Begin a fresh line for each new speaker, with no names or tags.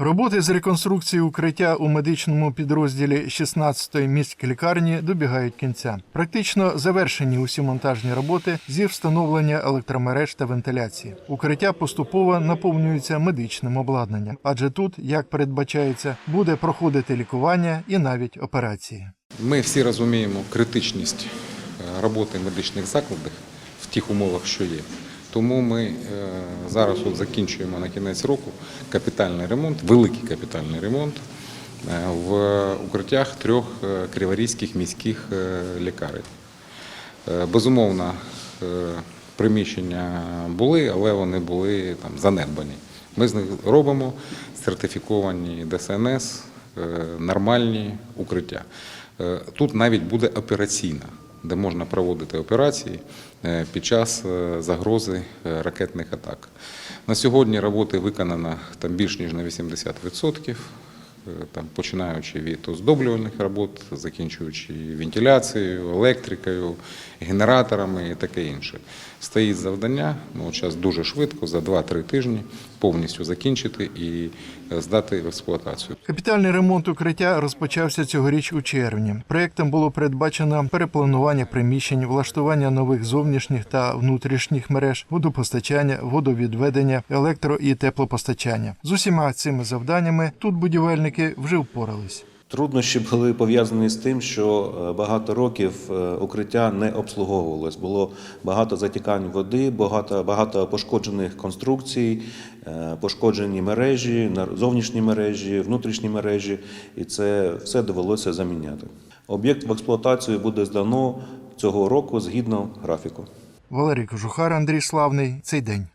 Роботи з реконструкції укриття у медичному підрозділі 16-ї міської лікарні добігають кінця. Практично завершені усі монтажні роботи зі встановлення електромереж та вентиляції. Укриття поступово наповнюється медичним обладнанням, адже тут, як передбачається, буде проходити лікування і навіть операції.
Ми всі розуміємо критичність е, роботи медичних закладів в тих умовах, що є. Тому ми е, зараз от закінчуємо на кінець року капітальний ремонт, великий капітальний ремонт е, в укриттях трьох е, криворізьких міських лікарень. Безумовно, приміщення були, але вони були там занедбані. Ми з них робимо сертифіковані ДСНС, нормальні укриття. Тут навіть буде операційна, де можна проводити операції е, під час е, загрози е, ракетних атак. На сьогодні роботи виконано там більш ніж на 80%. Е, там, починаючи від оздоблювальних робот, закінчуючи вентиляцією, електрикою, генераторами і таке інше. Стоїть завдання, ну, зараз дуже швидко, за 2-3 тижні повністю закінчити і е, здати в експлуатацію.
Капітальний ремонт укриття розпочався цьогоріч у червні. Проєктом було передбачено перепланування приміщень, влаштування нових зовнішніх та внутрішніх мереж, водопостачання, водовідведення, електро і теплопостачання. З усіма цими завданнями тут будівельники вже впорались.
Труднощі були пов'язані з тим, що е, багато років е, укриття не обслуговувалось. Було багато затікань води, багато, багато пошкоджених конструкцій, е, пошкоджені мережі, зовнішні мережі, внутрішні мережі, і це все довелося заміняти. Об'єкт в експлуатацію буде здано цього року згідно графіку.
Валерій Кожухар, Андрій Славний. Цей день.